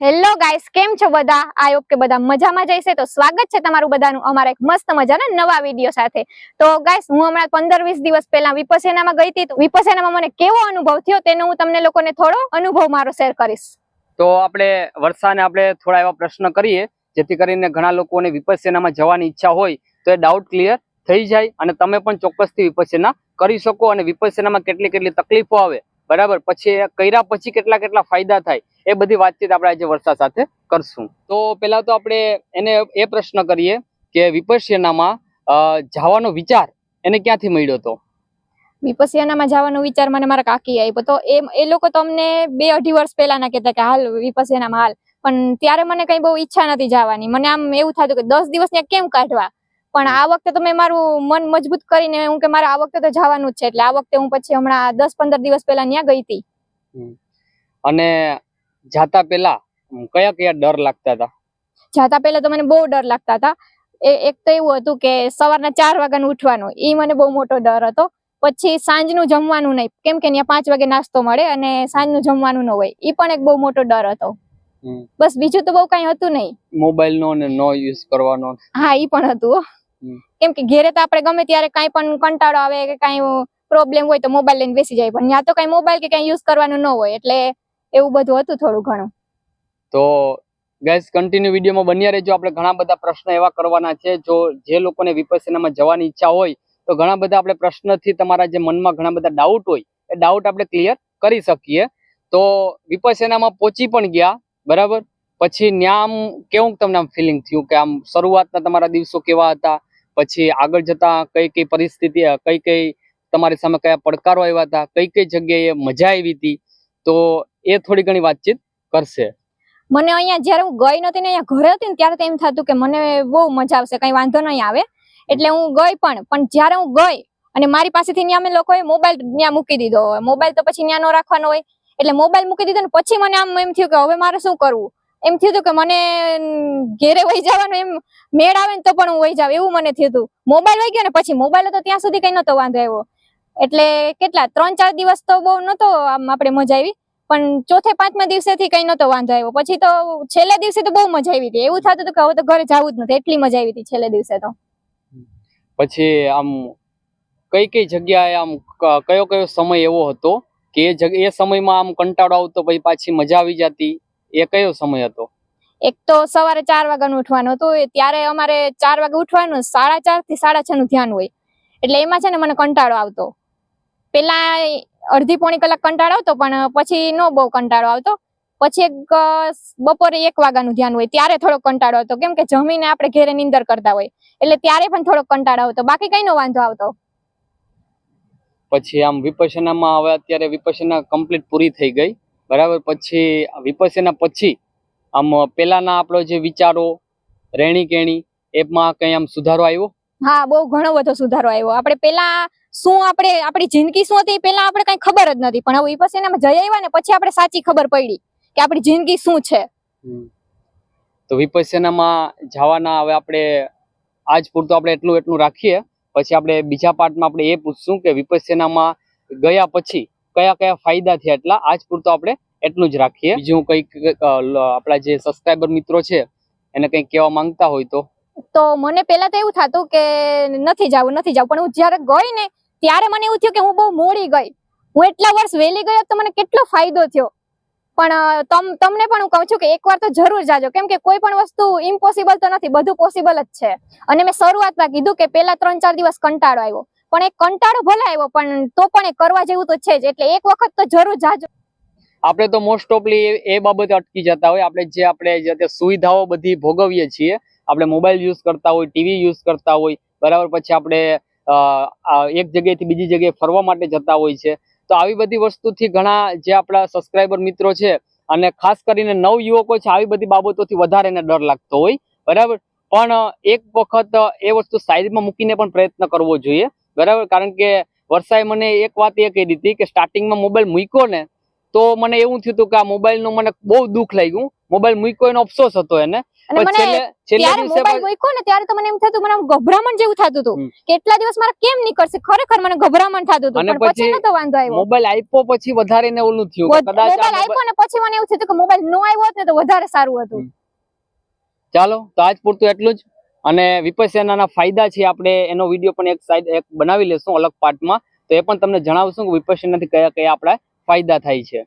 Hello guys કેમ છો બધા? આઈ હોપ કે બધા મજામાં જઈશે તો સ્વાગત છે તમારું બધાનું અમારા એક મસ્ત મજાના નવા વીડિયો સાથે. તો ગાઈસ હું હમણાં પંદર વીસ દિવસ પહેલા વિપસેનામાં ગઈ હતી. તો વિપસેનામાં મને કેવો અનુભવ થયો તેનો હું તમને લોકોને થોડો અનુભવ મારો શેર કરીશ. તો આપણે વર્ષાને આપણે થોડા એવા પ્રશ્ન કરીએ, જેથી કરીને ઘણા લોકોને વિપસેનામાં જવાની ઈચ્છા હોય, તો એ ડાઉટ ક્લિયર થઈ જાય અને તમે પણ ચોક્કસથી વિપસેના કરી શકો અને વિપસેનામાં કેટલી કેટલી તકલીફો આવે બરાબર? પછી કર્યા પછી કેટલા કેટલા ફાયદા થાય? એ બધી વાતચીત આપણે આજે વર્ષા સાથે કરશું. તો પહેલા તો આપણે એને એ પ્રશ્ન કરીએ કે વિપસ્યનામાં જવાનો વિચાર એને ક્યાંથી મળ્યો હતો વિપસ્યાનામાં જવાનો વિચાર મને મારા કાકી આપ્યો તો એ એ લોકો તો અમને બે અઢી વર્ષ પહેલાના કહેતા કે હાલ વિપસ્યાનામાં હાલ. પણ ત્યારે મને કઈ બહુ ઈચ્છા નથી જવાની. મને આમ એવું થતું કે દસ દિવસ ત્યાં કેમ કાઢવા? પણ આ વખતે તો મેં મારું મન મજબૂત કરીને હું કે મારે આ વખતે તો જવાનું જ છે એટલે આ વખતે હું પછી હમણાં દસ પંદર દિવસ પહેલા ત્યાં ગઈ હતી. અને જાતા પહેલા કયા કયા ડર લાગતા હતા? જાતા પહેલા તો મને બહુ ડર લાગતા હતા. એ એક તો એવું હતું કે સવારના ચાર વાગ્યાનું ઉઠવાનું એ મને બહુ મોટો ડર હતો. પછી સાંજનું જમવાનું નહીં કેમ કે ત્યાં પાંચ વાગે નાસ્તો મળે અને સાંજનું જમવાનું ન હોય એ પણ એક બહુ મોટો ડર હતો. બસ બીજું તો બહુ કઈ હતું નહીં. મોબાઈલ નો ને નો યુઝ કરવાનો. હા એ પણ હતું કેમ કે ઘેરે તો આપણે ગમે ત્યારે કાંઈ પણ કંટાળો આવે કે કાંઈ પ્રોબ્લેમ હોય તો મોબાઈલ લઈને બેસી જાય. પણ ત્યાં તો કઈ મોબાઈલ કે કઈ યુઝ કરવાનું ન હોય એટલે એવું બધું હતું થોડું ઘણું. તો ગાઈસ કન્ટિન્યુ વિડીયોમાં બન્યા રહેજો. આપણે ઘણા બધા પ્રશ્ન એવા કરવાના છે. જો જે લોકોને વિપસ્યનામાં જવાની ઈચ્છા હોય તો ઘણા બધા આપણે પ્રશ્નથી તમારા જે મનમાં ઘણા બધા ડાઉટ હોય એ ડાઉટ આપણે ક્લિયર કરી શકીએ. તો વિપસ્યનામાં પહોંચી પણ ગયા. બરાબર? પછી ત્યાં આમ કેવું તમને આમ ફિલિંગ થયું કે આમ શરૂઆતના તમારા દિવસો કેવા હતા? પછી આગળ જતા કઈ કઈ પરિસ્થિતિ, કઈ કઈ તમારી સામે કયા પડકારો આવ્યા હતા? કઈ કઈ જગ્યાએ મજા આવી હતી? તો એ થોડી ઘણી વાતચીત કરશે. મને અહીંયા જ્યારે હું ગઈ નથી ને અહીંયા ઘરે હતી ને ત્યારે એમ થતું કે મને બહુ મજા આવશે, કઈ વાંધો નહીં આવે. એટલે હું ગઈ પણ પણ જ્યારે હું ગઈ અને મારી પાસેથી ત્યાં અમે લોકોએ મોબાઈલ ત્યાં મૂકી દીધો મોબાઈલ તો પછી ત્યાં નો રાખવાનો હોય. એટલે મોબાઈલ મૂકી દીધો ને પછી મને આમ એમ થયું કે હવે મારે શું કરવું? એમ થયું હતું કે મને ઘેરે વહી જવાનું એમ મેળ આવે ને તો પણ હું વહી જાવ એવું મને થયું હતું મોબાઈલ વહી ગયો ને પછી મોબાઈલ તો ત્યાં સુધી કઈ નતો વાંધો આવ્યો. એટલે કેટલા ત્રણ ચાર દિવસ તો બહુ નતો આમ આપણે મજા આવી. પણ ચોથે, પાંચમા દિવસેથી કઈ નતો વાંધો આવ્યો. પછી તો છેલ્લા દિવસે તો બહુ મજા આવી હતી. એવું થતું હતું કે હવે તો ઘરે જવું જ નથી એટલી મજા આવી હતી છેલ્લે દિવસે તો. પછી આમ કઈ કઈ જગ્યાએ આમ કયો કયો સમય એવો હતો? કે એ સમયમાં આમ કંટાળો આવતો, પછી પાછી મજા આવી જતી. એ કયો સમય હતો? એક તો સવારે ચાર વાગ્યાનું ઉઠવાનું હતું. ત્યારે અમારે ચાર વાગે ઉઠવાનું, સાડા ચારથી સાડા છ નું ધ્યાન હોય. એટલે એમાં છે ને મને કંટાળો આવતો. પેલા અડધી પોણી કલાક કંટાળો આવતો, પણ પછી નો બહુ કંટાળો આવતો. પછી એક બપોરે એક વાગ્યાનું ધ્યાન હોય, ત્યારે થોડો કંટાળો આવતો. કેમ કે જમીને આપણે ઘેરે નિંદર કરતા હોય. એટલે ત્યારે પણ થોડો કંટાળો આવતો. બાકી કઈ નો વાંધો આવતો. પછી આમ વિપસનામાં હવે અત્યારે વિપસના કમ્પ્લીટ પૂરી થઈ ગઈ. બરાબર? પછી વિપસના પછી આમ પેલાના આપણો જે વિચારો રહેણી કેણી એમાં કઈ આમ સુધારો આવ્યો? હા બહુ ઘણો બધો સુધારો આવ્યો. આપણે પેલા શું આપણે આપણી જિંદગી શું હતી પહેલા આપણે કઈ ખબર જ નથી. પણ હવે વિપસનામાં જઈ આવ્યા ને પછી આપણે સાચી ખબર પડી કે આપણી જિંદગી શું છે. તો વિપસનામાં જવાના હવે આપણે આજ પૂરતું આપણે એટલું એટલું રાખીએ. પછી આપણે બીજા પાર્ટમાં આપણે એ પૂછશું કે વિપસ્યનામાં ગયા પછી કયા કયા ફાયદા થયા એટલા? આજ પૂરતો આપણે એટલું જ રાખીએ. બીજું કંઈક આપણા જે સબસ્ક્રાઈબર મિત્રો છે, એને કંઈક કહેવા માંગતા હોય તો? તો મને પેલા તો એવું થતું કે નથી જવું નથી જવું. પણ હું જ્યારે ગઈ ને, ત્યારે મને એવું થયું કે હું બહુ મોડી ગઈ. હું એટલા વર્ષ વહેલી ગઈ તો મને કેટલો ફાયદો થયો. પણ તમ, તમને પણ હું કહું છું કે એકવાર તો જરૂર જાજો. કેમ કે કોઈ પણ વસ્તુ ઇમ્પોસિબલ તો નથી, બધું પોસિબલ જ છે. અને મેં શરૂઆતમાં કીધું કે પેલા ત્રણ ચાર દિવસ કંટાળો આવ્યો. પણ એ કંટાળો ભલે આવ્યો, પણ તો પણ એ કરવા જેવું તો છે જ. એટલે એક વખત તો જરૂર જાજો. આપણે તો મોસ્ટ ઓફલી એ બાબતે અટકી જતા હોય. આપણે જે આપણે જે સુવિધાઓ બધી ભોગવીએ છીએ, આપણે મોબાઈલ યુઝ કરતા હોય ટીવી યુઝ કરતા હોય, બરાબર, પછી આપણે એક જગ્યાએથી બીજી જગ્યાએ ફરવા માટે જતા હોય છે. તો આવી બધી વસ્તુથી ઘણા જે આપણા સબસ્ક્રાઈબર મિત્રો છે અને ખાસ કરીને નવ યુવકો છે, આવી બધી બાબતોથી વધારે એને ડર લાગતો હોય. બરાબર? પણ એક વખત એ વસ્તુ સાઈડમાં મૂકીને પણ પ્રયત્ન કરવો જોઈએ. બરાબર? કારણ કે વર્ષાએ મને એક વાત એ કહી દીધી કે સ્ટાર્ટિંગમાં મોબાઈલ મૂક્યો ને, તો મને એવું થયું હતું કે આ મોબાઈલનું મને બહુ દુઃખ લાગ્યું. મોબાઈલ મૂક્યો એનો અફસોસ હતો એને. ગભરામણ જેવું થતું હતું કેટલા દિવસ મારે કેમ નીકળશે ખરેખર મને ગભરામણ થતું હતું પણ પછી પછી નતો વાંધો આવ્યો. મોબાઈલ આપ્યો પછી વધારે ને ઓલું થયું કદાચ મોબાઈલ મોબાઈલ- આપ્યો ને પછી મને એવું થયું કે મોબાઈલ નો આવ્યો હોત ને તો વધારે સારું હતું. ચાલો તો આજ પૂરતું એટલું જ. અને વિપસ્યનાના ફાયદા છે આપણે એનો વીડિયો પણ એક સાઈડ એક બનાવી લેશું અલગ પાર્ટમાં તો એ પણ તમને જણાવશું કે વિપસ્યનાથી કયા કયા આપણા ફાયદા થાય છે.